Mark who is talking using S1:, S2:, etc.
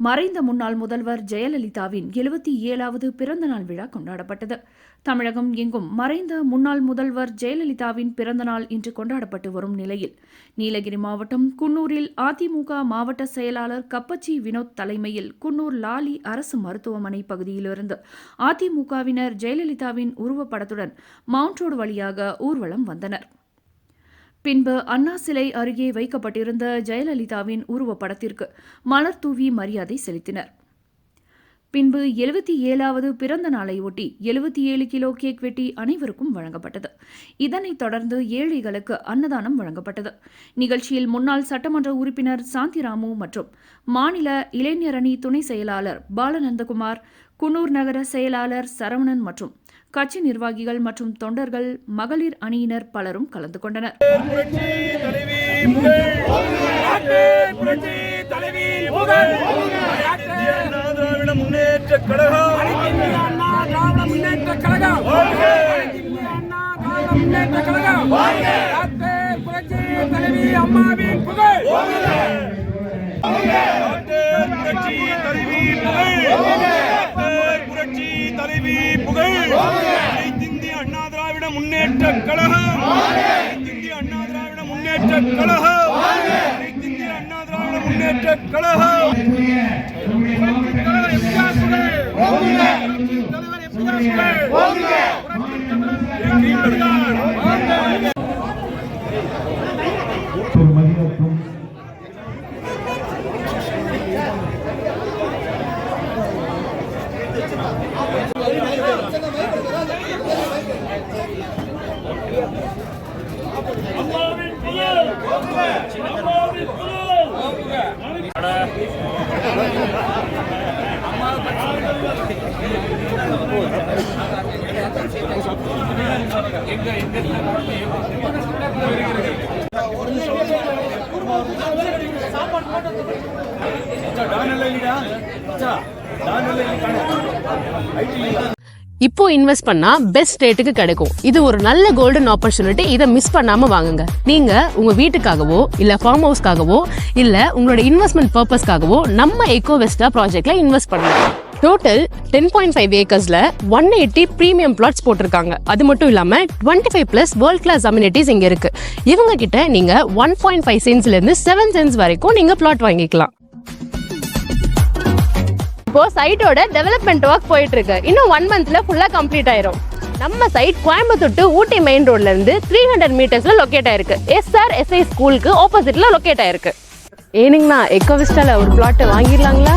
S1: மறைந்த முன்னாள் முதல்வர் ஜெயலலிதாவின் எழுபத்தி ஏழாவது பிறந்தநாள் விழா கொண்டாடப்பட்டது. தமிழகம் எங்கும் மறைந்த முன்னாள் முதல்வர் ஜெயலலிதாவின் பிறந்தநாள் இன்று கொண்டாடப்பட்டு வரும் நிலையில் நீலகிரி மாவட்டம் குன்னூரில் அதிமுக மாவட்ட செயலாளர் கப்பச்சி வினோத் தலைமையில் குன்னூர் லாலி அரசு மருத்துவமனை பகுதியிலிருந்து அதிமுகவினர் ஜெயலலிதாவின் உருவப்படத்துடன் மவுண்ட் ரோடு வழியாக ஊர்வலம் வந்தனர். பின்பு அண்ணா சிலை அருகே வைக்கப்பட்டிருந்த ஜெயலலிதாவின் உருவப்படத்திற்கு மலர் தூவி மரியாதை செலுத்தினர். பின்பு எழுபத்தி ஏழாவது பிறந்த நாளையொட்டி எழுபத்தி ஏழு கிலோ கேக் வெட்டி அனைவருக்கும் வழங்கப்பட்டது. இதனைத் தொடர்ந்து ஏழைகளுக்கு அன்னதானம் வழங்கப்பட்டது. நிகழ்ச்சியில் முன்னாள் சட்டமன்ற உறுப்பினர் சாந்திராமு மற்றும் மாநில இளைஞரணி துணை செயலாளர் பாலநந்தகுமார் குன்னூர் நகர செயலாளர் சரவணன் மற்றும் கட்சி நிர்வாகிகள் மற்றும் தொண்டர்கள் மகளிர் அணியினர் பலரும் கலந்து கொண்டனர்.
S2: புரட்சி முன்னேற்ற கழகம்.
S3: இந்திய அண்ணா திராவிட முன்னேற்ற கழகம். இந்திய அண்ணா திராவிட முன்னேற்ற கழகம்.
S2: தலைவர் எம்ஜிஆர் தலைவர் எம்ஜிஆர்
S4: இப்போ இன்வெஸ்ட் பண்ணா பெஸ்ட் ரேட்டுக்கு கிடைக்கும். இது ஒரு நல்ல கோல்டன் ஆப்பர்ச்சுனிட்டி இதை மிஸ் பண்ணாம வாங்குங்க. நீங்க உங்க வீட்டுக்காகவோ இல்ல ஃபார்ம் ஹவுஸ்க்காகவோ இல்ல உங்களோட இன்வெஸ்ட்மெண்ட் பர்பஸ்க்காகவோ நம்ம எக்கோ வெஸ்டா ப்ராஜெக்ட்ல இன்வெஸ்ட் பண்ணலாம். டோட்டல் டென் பாயிண்ட் ஃபைவ் ஏக்கர்ஸ்ல ஒன் எயிட்டி ப்ரீமியம் பிளாட்ஸ் போட்டிருக்காங்க. அது மட்டும் இல்லாம twenty five plus world class amenities இங்க இருக்கு. இவங்க கிட்ட நீங்க ஒன் பாயிண்ட் ஃபைவ் சென்ஸ்ல இருந்து செவன் சென்ஸ் வரைக்கும் நீங்க பிளாட் வாங்கிக்கலாம். இப்போ சைட்டோட டெவலப்மெண்ட் ஒர்க் போயிட்டு இருக்கு இன்னும் ஒன் மந்த்ல ஃபுல்லா கம்ப்ளீட் ஆயிரும். நம்ம site Coimbatore to Ooty main ரோட்ல இருந்து த்ரீ ஹண்ட்ரட் மீட்டர்ஸ்ல லொக்கேட் ஆயிருக்கு. எஸ்ஆர் எஸ்ஐ ஸ்கூலுக்கு ஆப்போசிட்ல லொக்கேட் ஆயிருக்கு. ஏனுங்கண்ணா எக்கோவிஸ்டால ஒரு பிளாட் வாங்கிடலாங்களா?